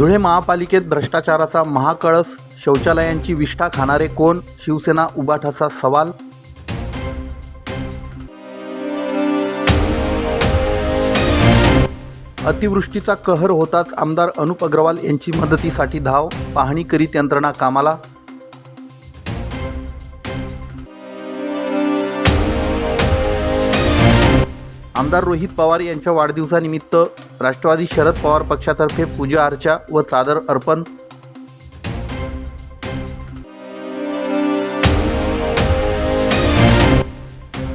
धुळे महापालिकेत भ्रष्टाचाराचा महाकळस शौचालयांची विष्ठा खाणारे कोण? शिवसेना उबाठाचा सवाल. अतिवृष्टीचा कहर होताच आमदार अनुप अग्रवाल यांची मदतीसाठी धाव पाहणी करीत यंत्रणा कामाला. आमदार रोहित पवार यांच्या वाढदिवसानिमित्त राष्ट्रवादी शरद पवार पक्षातर्फे पूजा अर्चा व चादर अर्पण.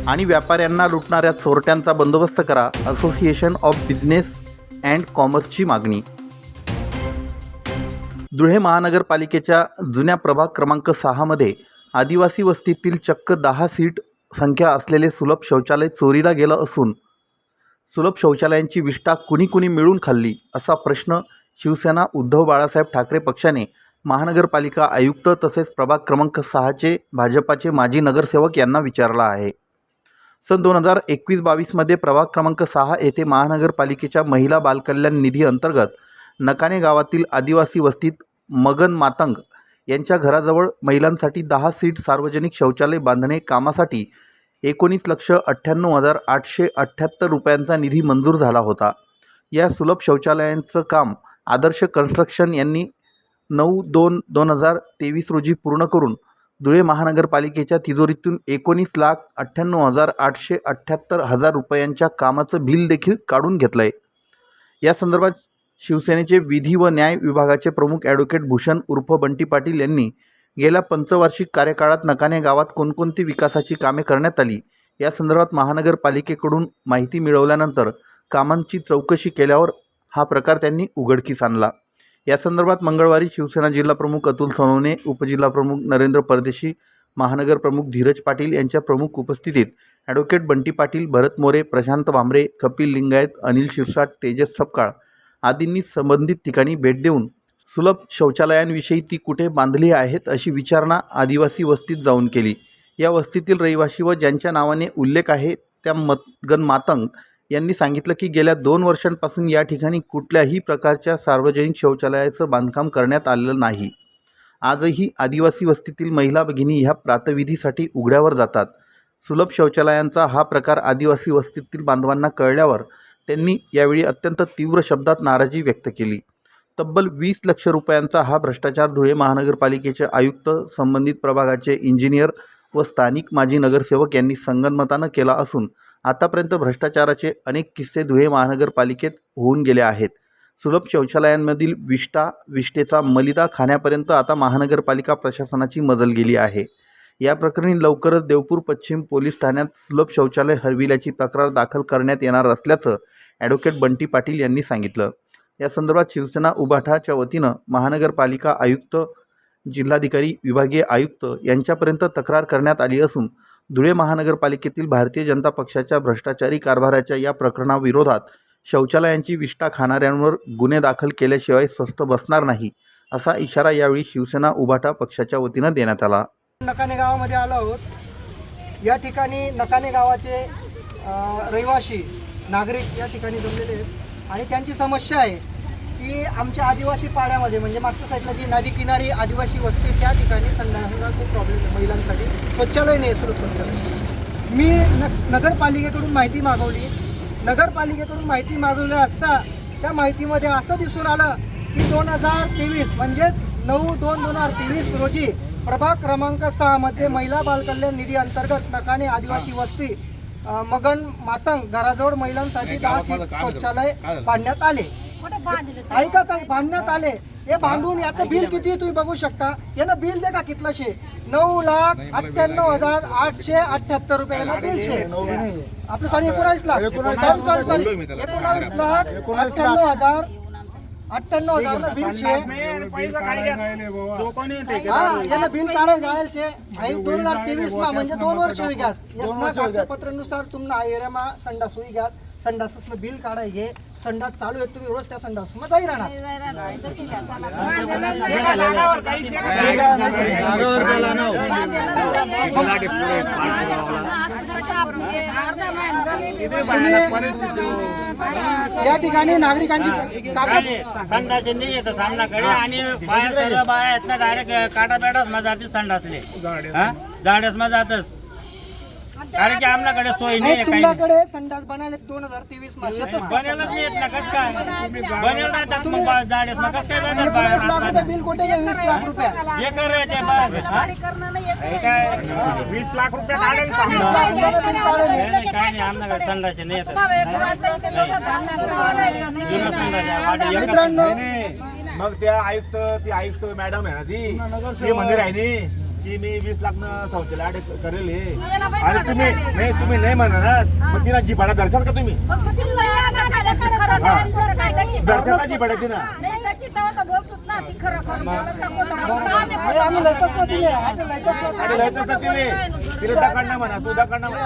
आणि व्यापाऱ्यांना लुटणाऱ्या चोरट्यांचा बंदोबस्त करा असोसिएशन ऑफ बिझनेस अँड कॉमर्सची मागणी. धुळे महानगरपालिकेच्या जुन्या प्रभाग क्रमांक सहामध्ये आदिवासी वस्तीतील चक्क दहा सीट संख्या असलेले सुलभ शौचालय चोरीला गेलं असून सुलभ शौचालयांची विष्ठा कुणी कुणी मिळून खाल्ली असा प्रश्न शिवसेना उद्धव बाळासाहेब ठाकरे पक्षाने महानगरपालिका आयुक्त तसेच प्रभाग क्रमांक सहाचे भाजपाचे माजी नगरसेवक यांना विचारला आहे. सन दोन हजार एकवीस बावीसमध्ये प्रभाग क्रमांक सहा येथे महानगरपालिकेच्या महिला बालकल्याण निधी अंतर्गत नकाने गावातील आदिवासी वस्तीत मगन मातंग यांच्या घराजवळ महिलांसाठी दहा सीट सार्वजनिक शौचालय बांधणे कामासाठी एकोणीस लक्ष अठ्ठ्याण्णव हजार आठशे अठ्ठ्याहत्तर रुपयांचा निधी मंजूर झाला होता. या सुलभ शौचालयांचं काम आदर्श कन्स्ट्रक्शन यांनी नऊ दोन दोन हजार तेवीस रोजी पूर्ण करून धुळे महानगरपालिकेच्या तिजोरीतून एकोणीस लाख अठ्ठ्याण्णव हजार आठशे अठ्ठ्याहत्तर हजार रुपयांच्या कामाचं बिल देखील काढून घेतलं आहे या संदर्भात शिवसेनेचे विधी व न्याय विभागाचे प्रमुख ॲडव्होकेट भूषण उर्फ बंटी पाटील यांनी गेल्या पंचवार्षिक कार्यकाळात नकाने गावात कोणकोणती विकासाची कामे करण्यात आली? या संदर्भात महानगरपालिकेकडून माहिती मिळवल्यानंतर कामांची चौकशी केल्यावर हा प्रकार त्यांनी उघडकीस आणला. या संदर्भात मंगळवारी शिवसेना जिल्हाप्रमुख अतुल सोनवणे उपजिल्हाप्रमुख नरेंद्र परदेशी महानगर प्रमुख धीरज पाटील यांच्या प्रमुख उपस्थितीत ॲडव्होकेट बंटी पाटील भरत मोरे प्रशांत भांबरे कपिल लिंगायत अनिल शिरसाट तेजस सपकाळ आदींनी संबंधित ठिकाणी भेट देऊन सुलभ शौचालयांविषयी ती कुठे बांधली आहेत अशी विचारणा आदिवासी वस्तीत जाऊन केली. या वस्तीतील रहिवासी व ज्यांच्या नावाने उल्लेख आहे त्या मतगन मातंग यांनी सांगितलं की गेल्या दोन वर्षांपासून या ठिकाणी कुठल्याही प्रकारच्या सार्वजनिक शौचालयाचं बांधकाम करण्यात आलेलं नाही. आजही आदिवासी वस्तीतील महिला भगिनी ह्या प्रातविधीसाठी उघड्यावर जातात. सुलभ शौचालयांचा हा प्रकार आदिवासी वस्तीतील बांधवांना कळल्यावर त्यांनी यावेळी अत्यंत तीव्र शब्दात नाराजी व्यक्त केली. तब्बल वीस लक्ष रुपयांचा हा भ्रष्टाचार धुळे महानगरपालिकेचे आयुक्त संबंधित प्रभागाचे इंजिनियर व स्थानिक माजी नगरसेवक यांनी संगनमतानं केला असून आतापर्यंत भ्रष्टाचाराचे अनेक किस्से धुळे महानगरपालिकेत होऊन गेले आहेत. सुलभ शौचालयांमधील विष्टा विष्टेचा मलिदा खाण्यापर्यंत आता महानगरपालिका प्रशासनाची मजल गेली आहे. या प्रकरणी लवकरच देवपूर पश्चिम पोलीस ठाण्यात सुलभ शौचालय हरविल्याची तक्रार दाखल करण्यात येणार असल्याचं ॲडव्होकेट बंटी पाटील यांनी सांगितलं. या संदर्भात शिवसेना उभाठाच्या वतीनं महानगरपालिका आयुक्त जिल्हाधिकारी विभागीय आयुक्त यांच्यापर्यंत तक्रार करण्यात आली असून धुळे महानगरपालिकेतील भारतीय जनता पक्षाच्या भ्रष्टाचारी कारभाराच्या या प्रकरणाविरोधात शौचालयांची विष्ठा खाणाऱ्यांवर गुन्हे दाखल केल्याशिवाय स्वस्त बसणार नाही असा इशारा यावेळी शिवसेना उभाटा पक्षाच्या वतीनं देण्यात आला. नकाने गावामध्ये आलो आहोत. या ठिकाणी नकाने गावाचे रहिवाशी रहिवासी नागरिक या ठिकाणी जमलेले आहेत. आणि त्यांची समस्या आहे की आमच्या आदिवासी पाड्यामध्ये म्हणजे मागच्या साईडला जी नदी किनारी आदिवासी वस्ती त्या ठिकाणी संध्याकाळला खूप प्रॉब्लेम आहे महिलांसाठी. शौचालय नाही सुरू शौचालय मी न नगरपालिकेकडून माहिती मागवली. नगरपालिकेकडून माहिती मागवली असता त्या माहितीमध्ये असं दिसून आलं की दोन हजार तेवीस म्हणजेच नऊ दोन दोन हजार तेवीस रोजी प्रभाग क्रमांक सहामध्ये महिला बालकल्याण निधी अंतर्गत नकाने आदिवासी वस्ती मगन मातंग घराजवळ महिलांसाठी दहा सीट शौचालय बांधण्यात आले. ऐका ताई बांधण्यात आले. हे बांधून याचं बिल किती तुम्ही बघू शकता? यानं बिल दे का कितलं शे नऊ लाख अठ्ठ्याण्णव हजार आठशे अठ्ठ्याहत्तर रुपये. यानं बिल शे आपलं सॉरी एकोणावीस लाख. Sorry sorry sorry. एकोणावीस लाख. अठ्ठ्याण्णव हजार अठ्ठ्याण्णव हजार बिल शे हा यानं बिल काढायला जायला शे. आणि दोन हजार तेवीस मा म्हणजे दोन वर्ष होई एरियामा संडास होई घ्यात संडासनं बिल काढाय घे. संडास चालू आहे तुम्ही रोज त्या संडास मग जाई राहणार. तुम्ही या ठिकाणी नागरिकांची ताकद संडास नाही येत सामनाकडे आणि बाहेर सर्व बाया आहेत ना डायरेक्ट काटा पेटाच मग जाते संडासले हा? झाडस मग जातच कारण की आमच्याकडे सोय नाही नाही, आहे काही नाही. तुमच्याकडे संडास बनायला दोन हजार तेवीसमध्ये बनेलच नाही येत ना कस काय बनेल मग बा- मग कस काय जातात वीस लाख रुपये बाहेर बिल कुठे वीस लाख रुपये जे कर ते बाहेर हा? वीस लाख रुपये काढेल नाही, नाही, काही नाही आमच्याकडे संडास नाही येत जुनं संडास आहे, वाटे एकच आहे. मित्रांनो मग त्या आयुक्त ती आयुक्त मॅडम आहे ना ती ती मंदिर आहे नी की मी वीस लाख न शौचालय आडे करेल हे. आणि तुम्ही नाही तुम्ही नाही म्हणा ना मग तिला जिपाडा दर्शन का तुम्ही? दर्शनाची जिपाडा ती ना अरे लयतच ना दिले आम्ही लयतच ना आणि लय तसं तिले तिला दकांना म्हणा तू दकांना म्हणा.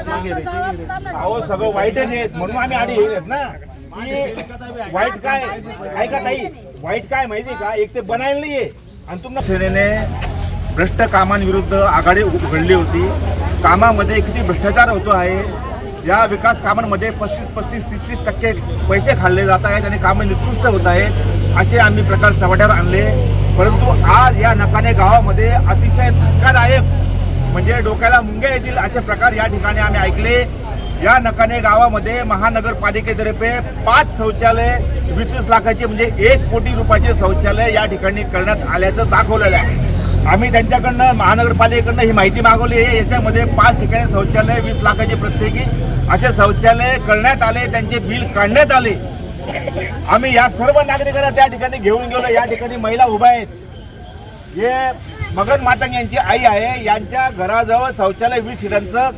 अहो सगळं वाईटच आहेत. म्हणून आम्ही आधी येत ना. की वाईट काय? ऐका ताई वाईट काय माहिती का? एक ते बनायला नाहीये. आणि तुम्हाला सेनेने भ्रष्ट कामांविरुद्ध आघाडी उघडली होती. कामामध्ये किती भ्रष्टाचार होतो आहे? या विकास कामांमध्ये पस्तीस पस्तीस तीस तीस टक्के पैसे खाल्ले जात आहेत आणि कामं निकृष्ट होत आहेत असे आम्ही प्रकार चव्हाट्यावर आणले. परंतु आज या नकाने गावामध्ये अतिशय धक्कादायक म्हणजे डोक्याला मुंग्या येतील असे प्रकार या ठिकाणी आम्ही ऐकले. या नकाने गावामध्ये महानगरपालिकेतर्फे पाच शौचालय वीस वीस लाखाचे म्हणजे एक कोटी रुपयाचे शौचालय या ठिकाणी करण्यात आल्याचं दाखवलेलं आहे. आम्ही त्यांच्याकडनं महानगरपालिकेकडनं ही माहिती मागवली आहे. याच्यामध्ये पाच ठिकाणी शौचालय वीस लाखाचे प्रत्येकी असे शौचालय करण्यात आले त्यांचे बिल काढण्यात आले. आम्ही या सर्व नागरिकांना त्या ठिकाणी घेऊन गेलो. या ठिकाणी महिला उभ्या आहेत. हे मगन मातंग यांची आई आहे. यांच्या घराजवळ शौचालय वीस सीटांचं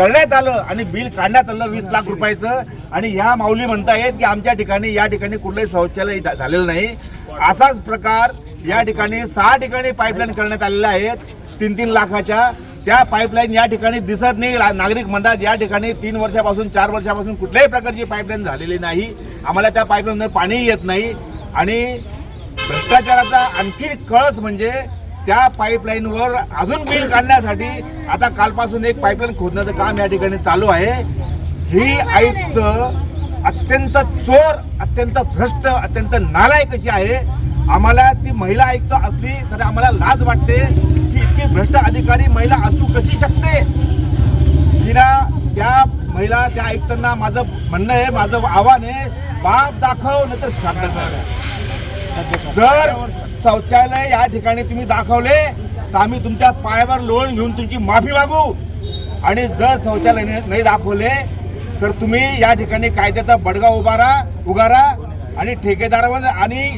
करण्यात आलं आणि बिल काढण्यात आलं वीस लाख रुपयाचं. आणि या माऊली म्हणतायत की आमच्या ठिकाणी या ठिकाणी कुठलंही शौचालय झालेलं नाही. असाच प्रकार या ठिकाणी सहा ठिकाणी पाईपलाईन करण्यात आलेल्या आहेत. तीन तीन लाखाच्या. त्या पाईपलाईन या ठिकाणी दिसत नाही. नागरिक म्हणतात या ठिकाणी तीन वर्षापासून चार वर्षापासून कुठल्याही प्रकारची पाईपलाईन झालेली नाही. आम्हाला त्या पाईपलाईनमध्ये पाणीही येत नाही. आणि भ्रष्टाचाराचा आणखी कळस म्हणजे त्या पाईपलाईनवर अजून बिल काढण्यासाठी आता कालपासून एक पाईपलाईन खोदण्याचं काम या ठिकाणी चालू आहे. ही आयुक्त अत्यंत चोर अत्यंत भ्रष्ट अत्यंत नालायक अशी आहे. आम्हाला ती महिला आयुक्त असली तर आम्हाला लाज वाटते की इतकी भ्रष्ट अधिकारी महिला असू कशी शकते? तिला त्या महिला त्या आयुक्तांना माझं म्हणणं आहे माझं आव्हान आहे बाप दाखव नाही तर जर शौचालय या ठिकाणी तुम्ही दाखवले तर आम्ही तुमच्या पायावर लोन घेऊन तुमची माफी मागू. आणि जर शौचालय नाही नाही दाखवले तर तुम्ही या ठिकाणी कायद्याचा बडगा उभारा उगारा आणि ठेकेदारावर आणि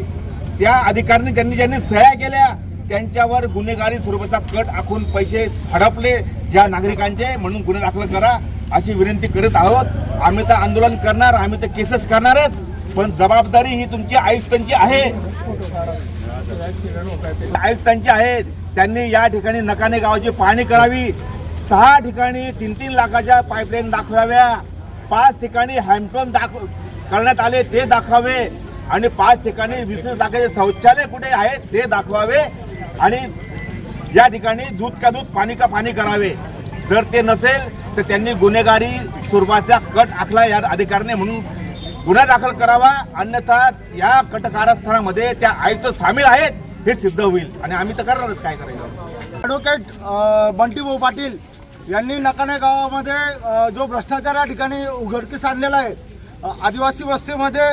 त्या अधिकाऱ्यांनी ज्यांनी ज्यांनी सह्या केल्या त्यांच्यावर गुन्हेगारी स्वरूपाचा कट आखून पैसे हडपले ज्या नागरिकांचे. म्हणून गुन्हे दाखल करा अशी विनंती करत आहोत. आम्ही तर आंदोलन करणार आम्ही तर केसेस करणारच. पण जबाबदारी ही तुमची आयुक्तांची आहे. आयुक्तांची आहे. त्यांनी या ठिकाणी नकाने गावाची पाहणी करावी. सहा ठिकाणी तीन तीन लाखाच्या पाईपलाईन दाखवाव्या. पाच ठिकाणी हँडपंप दाखव करण्यात आले ते दाखवावे. आणि पाच ठिकाणी विशेष दाखवायचे शौचालय कुठे आहेत ते दाखवावे. आणि या ठिकाणी दूध का दूध पाणी का पाणी करावे. जर ते नसेल तर त्यांनी गुन्हेगारी स्वरूपाचा कट आखला या अधिकाऱ्याने म्हणून गुन्हा दाखल करावा अन्यथा या कट कारस्थानामध्ये त्या आयुक्त सामील आहेत हे सिद्ध होईल. आणि आम्ही तर करणारच काय करायचं? ॲडव्होकेट बंटीभाऊ पाटील यांनी नकाने गावामध्ये जो भ्रष्टाचार या ठिकाणी उघडकीस आणलेला आहे आदिवासी वस्तीमध्ये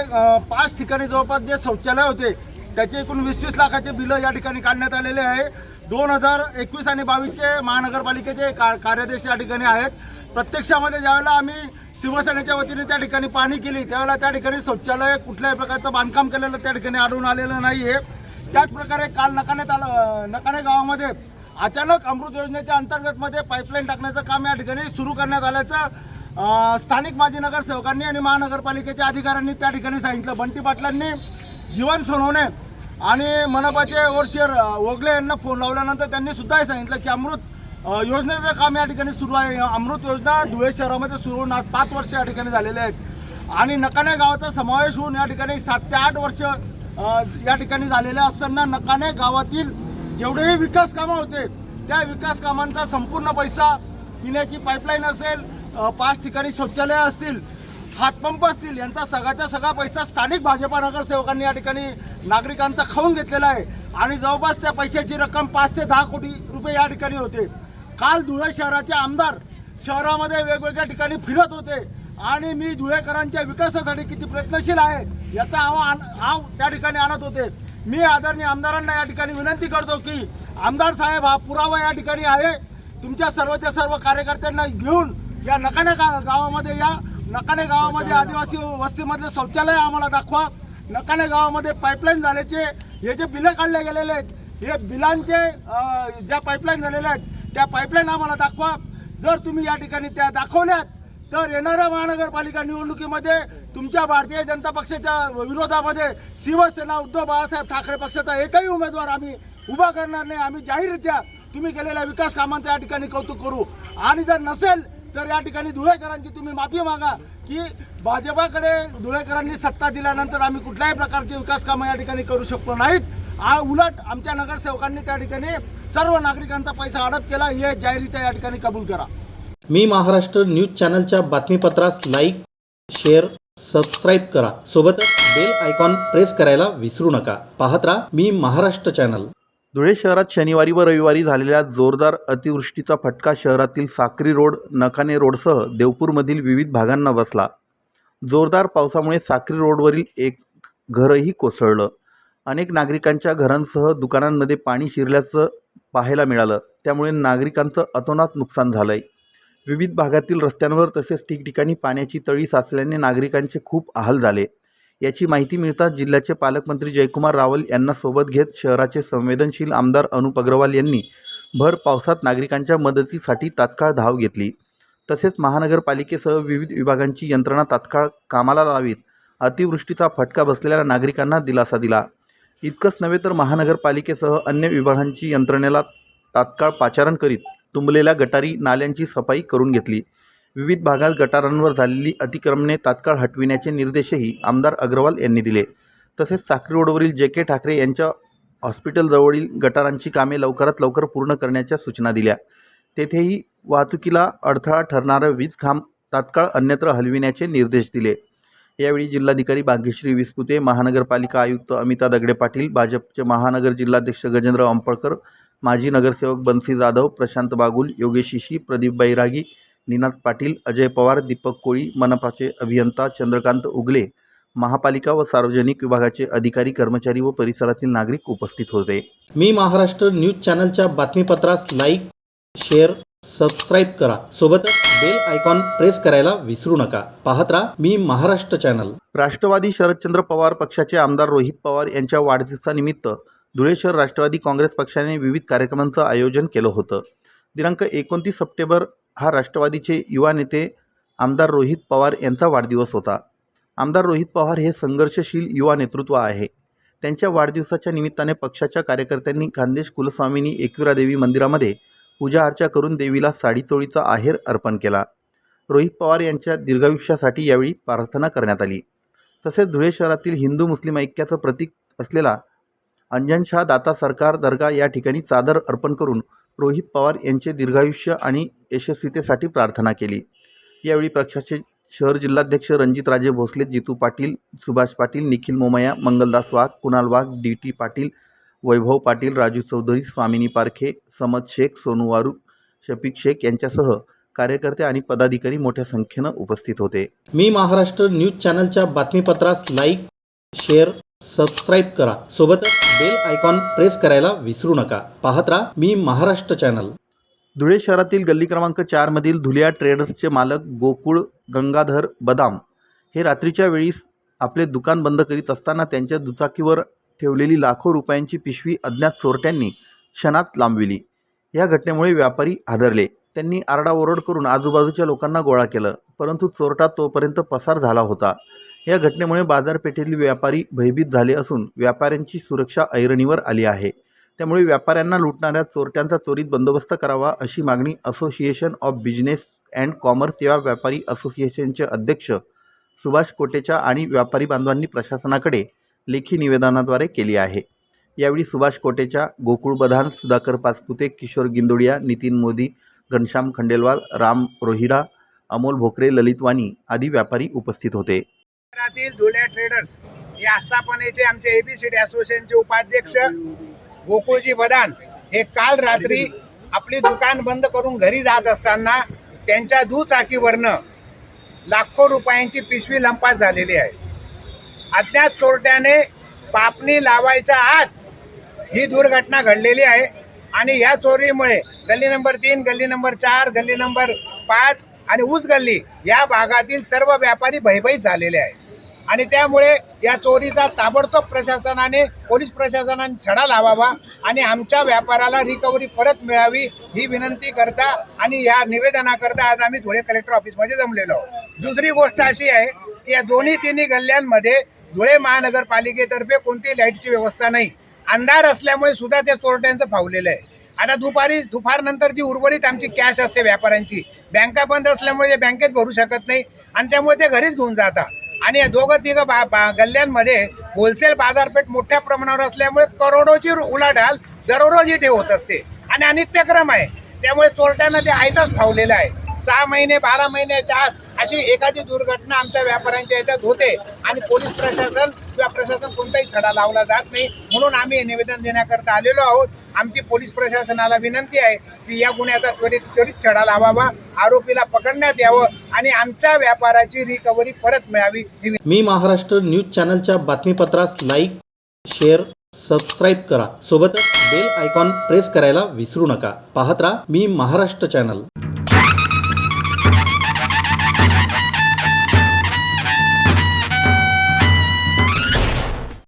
पाच ठिकाणी जवळपास जे शौचालय होते त्याचे एकूण वीस वीस लाखाचे बिलं या ठिकाणी काढण्यात आलेले आहे. दोन हजार एकवीस आणि बावीसचे महानगरपालिकेचे का कार्यादेश या ठिकाणी आहेत. प्रत्यक्षामध्ये ज्यावेळेला आम्ही शिवसेनेच्या वतीने त्या ठिकाणी पाणी केली. त्यावेळेला त्या ठिकाणी शौचालय कुठल्याही प्रकारचं बांधकाम केलेलं त्या ठिकाणी आढळून आलेलं नाही आहे त्याचप्रकारे काल नकाने आलं नकाने गावामध्ये अचानक अमृत योजनेच्या अंतर्गतमध्ये पाईपलाईन टाकण्याचं काम या ठिकाणी सुरू करण्यात आल्याचं स्थानिक माजी नगरसेवकांनी आणि महानगरपालिकेच्या अधिकाऱ्यांनी त्या ठिकाणी सांगितलं. बंटी पाटलांनी जीवन सोनवणे आणि मनपाचे ओरशियर ओगले यांना फोन लावल्यानंतर त्यांनी सुद्धा हे सांगितलं की अमृत योजनेचं काम या ठिकाणी सुरू आहे. अमृत योजना धुळे शहरामध्ये सुरू होऊन आज पाच वर्ष या ठिकाणी झालेले आहेत. आणि नकाने गावाचा समावेश होऊन या ठिकाणी सात ते आठ वर्ष या ठिकाणी झालेले असताना नकाने गावातील जेवढेही विकास कामं होते त्या विकास कामांचा संपूर्ण पैसा पिण्याची पाईपलाईन असेल पाच ठिकाणी शौचालय असतील हातपंप असतील यांचा सगळ्याचा सगळा पैसा स्थानिक भाजपा नगरसेवकांनी या ठिकाणी नागरिकांचा खाऊन घेतलेला आहे. आणि जवळपास त्या पैशाची रक्कम पाच ते दहा कोटी रुपये या ठिकाणी होते. काल धुळे शहराचे आमदार शहरामध्ये वेगवेगळ्या ठिकाणी फिरत होते. आणि मी धुळेकरांच्या विकासासाठी किती प्रयत्नशील आहे याचा आव्हान आव त्या ठिकाणी आणत होते. मी आदरणीय आमदारांना या ठिकाणी विनंती करतो की आमदार साहेब हा पुरावा या ठिकाणी आहे. तुमच्या सर्वच्या सर्व कार्यकर्त्यांना घेऊन या नकाने गा गावामध्ये या. नकाने गावामध्ये आदिवासी वस्तीमधले शौचालय आम्हाला दाखवा. नकाने गावामध्ये पाईपलाईन झाल्याचे हे जे बिलं काढले गेलेले आहेत हे बिलांचे ज्या पाईपलाईन झालेल्या आहेत त्या पाईपलाईन आम्हाला दाखवा. जर तुम्ही या ठिकाणी त्या दाखवल्यात तर येणाऱ्या महानगरपालिका निवडणुकीमध्ये तुमच्या भारतीय जनता पक्षाच्या विरोधामध्ये शिवसेना उद्धव बाळासाहेब ठाकरे पक्षाचा एकही उमेदवार आम्ही उभा करणार नाही. आम्ही जाहीररित्या तुम्ही केलेल्या विकास कामांचं या ठिकाणी कौतुक करू. आणि जर नसेल तर या ठिकाणी धुळेकरांची तुम्ही माफी मागा की भाजपाकडे धुळेकरांनी सत्ता दिल्यानंतर आम्ही कुठल्याही प्रकारचे विकास कामं या ठिकाणी करू शकलो नाहीत. आ- उलट आमच्या नगरसेवकांनी त्या ठिकाणी सर्व नागरिकांचा पैसा हडप केला हे जाहीररित्या या ठिकाणी कबूल करा. मी महाराष्ट्र न्यूज चॅनलच्या बातमीपत्रास लाईक शेअर सबस्क्राईब करा. सोबतच बेल आयकॉन प्रेस करायला विसरू नका. पाहत राहा मी महाराष्ट्र चॅनल. धुळे शहरात शनिवारी व रविवारी झालेल्या जोरदार अतिवृष्टीचा फटका शहरातील साक्री रोड नकाने रोडसह देवपूरमधील विविध भागांना बसला. जोरदार पावसामुळे साक्री रोडवरील एक घरही कोसळलं. अनेक नागरिकांच्या घरांसह दुकानांमध्ये पाणी शिरल्याचं पाहायला मिळालं. त्यामुळे नागरिकांचं अतोनात नुकसान झालं आहे विविध भागातील रस्त्यांवर तसेच ठिकठिकाणी पाण्याची तळी साचल्याने नागरिकांचे खूप हाल झाले. याची माहिती मिळताच जिल्ह्याचे पालकमंत्री जयकुमार रावल यांना सोबत घेत शहराचे संवेदनशील आमदार अनुप अग्रवाल यांनी भर पावसात नागरिकांच्या मदतीसाठी तात्काळ धाव घेतली. तसेच महानगरपालिकेसह विविध विभागांची यंत्रणा तात्काळ कामाला लावीत. अतिवृष्टीचा फटका बसलेल्या नागरिकांना दिलासा दिला. इतकंच नव्हे तर महानगरपालिकेसह अन्य विभागांची यंत्रणेला तात्काळ पाचारण करीत तुंबलेल्या गटारी नाल्यांची सफाई करून घेतली. विविध भागात गटारांवर झालेली अतिक्रमणे तात्काळ हटविण्याचे निर्देशही आमदार अग्रवाल यांनी दिले. तसेच साक्री रोडवरील जे के ठाकरे यांच्या हॉस्पिटलजवळील गटारांची कामे लवकरात लवकर पूर्ण करण्याच्या सूचना दिल्या. तेथेही वाहतुकीला अडथळा ठरणारं वीज खांब तात्काळ अन्यत्र हलविण्याचे निर्देश दिले. यावेळी जिल्हाधिकारी भाग्यश्री विस्पुते महानगरपालिका आयुक्त अमिता दगडे पाटील भाजपचे महानगर जिल्हाध्यक्ष गजेंद्र अंपळकर माजी नगरसेवक बन्सी जाधव प्रशांत बागुल योगेश शिशी प्रदीप बैरागी निनाद पाटील अजय पवार दीपक कोळी मनपाचे अभियंता चंद्रकांत उगले महापालिका व सार्वजनिक विभागाचे अधिकारी कर्मचारी व परिसरातील नागरिक उपस्थित होते. मी महाराष्ट्र न्यूज चॅनलच्या बातमीपत्रास लाईक शेअर सबस्क्राईब करा. सोबतच बेल आयकॉन प्रेस करायला विसरू नका. पाहत राहा मी महाराष्ट्र चॅनल राष्ट्रवादी शरदचंद्र पवार पक्षाचे आमदार रोहित पवार यांच्या वाढदिवसानिमित्त धुळे शहर राष्ट्रवादी काँग्रेस पक्षाने विविध कार्यक्रमांचं आयोजन केलं होतं. दिनांक एकोणतीस सप्टेंबर हा राष्ट्रवादीचे युवा नेते आमदार रोहित पवार यांचा वाढदिवस होता. आमदार रोहित पवार हे संघर्षशील युवा नेतृत्व आहे. त्यांच्या वाढदिवसाच्या निमित्ताने पक्षाच्या कार्यकर्त्यांनी खानदेश कुलस्वामिनी एकविरा देवी मंदिरामध्ये पूजा अर्चा करून देवीला साडीचोळीचा आहेर अर्पण केला. रोहित पवार यांच्या दीर्घायुष्यासाठी यावेळी प्रार्थना करण्यात आली. तसेच धुळे शहरातील हिंदू मुस्लिम ऐक्याचं प्रतीक असलेला अंजनशाह दाता सरकार दर्गा या ठिकाणी चादर अर्पण करून रोहित पवार यांचे दीर्घायुष्य आणि यशस्वीतेसाठी प्रार्थना केली. यावेळी पक्षाचे शहर जिल्हाध्यक्ष रणजितराजे भोसले जितू पाटील सुभाष पाटील निखिल मोमया मंगलदास वाघ कुणाल वाघ डी टी पाटील वैभव पाटील राजू चौधरी स्वामिनी पारखे समद शेख सोनू वारू शफिक शेख यांच्यासह कार्यकर्ते आणि पदाधिकारी मोठ्या संख्येनं उपस्थित होते. मी महाराष्ट्र न्यूज चॅनलच्या बातमीपत्रास लाईक शेअर सबस्क्राईब करा. सोबतच बेल आयकॉन प्रेस करायला विसरू नका. पाहत राहा मी महाराष्ट्र चॅनल. धुळे शहरातील गल्ली क्रमांक चारमधील धुलिया ट्रेडर्सचे मालक गोकुळ गंगाधर बदाम हे रात्रीच्या वेळीस आपले दुकान बंद करीत असताना त्यांच्या दुचाकीवर ठेवलेली लाखो रुपयांची पिशवी अज्ञात चोरट्यांनी क्षणात लांबविली. या घटनेमुळे व्यापारी हादरले. त्यांनी आरडाओरड करून आजूबाजूच्या लोकांना गोळा केलं परंतु चोरटा तोपर्यंत पसार झाला होता. या घटनेमुळे बाजारपेठेतील व्यापारी भयभीत झाले असून व्यापाऱ्यांची सुरक्षा ऐरणीवर आली आहे. त्यामुळे व्यापाऱ्यांना लुटणाऱ्या चोरट्यांचा त्वरित बंदोबस्त करावा अशी मागणी association of business and commerce या व्यापारी असोसिएशनचे अध्यक्ष सुभाष कोटेचा आणि व्यापारी बांधवांनी प्रशासनाकडे लेखी निवेदनाद्वारे केली आहे. यावेळी सुभाष कोटेचा गोकुळ बधान सुधाकर पाचपुते किशोर गिंदोडिया नितीन मोदी घनश्याम खंडेलवाल राम रोहिडा अमोल भोकरे ललित वाणी आदी व्यापारी उपस्थित होते. धुळे ट्रेडर्स या आस्थापनेचे आमचे एबीसीडी असोसिएशनचे उपाध्यक्ष गोकुळजी बदान हे काल रात्री आपली दुकान बंद करून घरी जात असताना त्यांच्या दुचाकीवरनं लाखो रुपयांची पिशवी लंपास झालेली आहे. अज्ञात चोरट्याने पापणी लावायच्या आत ही दुर्घटना घडलेली आहे. आणि या चोरीमुळे गल्ली नंबर तीन गल्ली नंबर चार गल्ली नंबर पाच आणि ऊस गल्ली या भागातील सर्व व्यापारी भयभीत झालेले आहेत. आणि त्यामुळे या चोरीचा ताबडतोब प्रशासनाने पोलीस प्रशासनाने छडा लावावा आणि आमच्या व्यापाराला रिकव्हरी परत मिळावी ही विनंती करता आणि या निवेदनाकरता आज आम्ही धुळे कलेक्टर ऑफिसमध्ये जमलेलो आहोत. दुसरी गोष्ट अशी आहे की या दोन्ही तिन्ही गल्ल्यांमध्ये धुळे महानगरपालिकेतर्फे कोणती लाईटची व्यवस्था नाही. अंधार असल्यामुळे सुद्धा त्या चोरट्यांचं फावलेलं आहे. आता दुपारी दुपारनंतर जी उर्वरित आमची कॅश असते व्यापाऱ्यांची बँका बंद असल्यामुळे ते बँकेत भरू शकत नाही आणि त्यामुळे ते घरीच घेऊन जातात. आणि या दोघं तिघं बा बा गल्ल्यांमध्ये होलसेल बाजारपेठ मोठ्या प्रमाणावर असल्यामुळे करोडोची उलाढाल दररोज इथे होत असते. आणि अनित्यक्रम आहे. त्यामुळे चोरट्यांना ते आयताच फावलेलं आहे. सहा महिने बारा महिन्याच्या आत अशी एखादी दुर्घटना आमच्या व्यापाऱ्यांच्या याच्यात होते आणि पोलीस प्रशासन किंवा प्रशासन कोणताही छडा लावला जात नाही. म्हणून आम्ही निवेदन देण्याकरता आलेलो आहोत. आमची पोलीस प्रशासनाला विनंती आहे की या गुन्ह्याचा त्वरित त्वरित छडा लावावा. आरोपीला पकडण्यात यावं आणि आमच्या व्यापाराची रिकव्हरी परत मिळावी. मी महाराष्ट्र न्यूज चॅनलच्या बातमीपत्रास लाईक शेअर सबस्क्राईब करा. सोबतच बेल आयकॉन प्रेस करायला विसरू नका. पाहत राहा मी महाराष्ट्र चॅनल.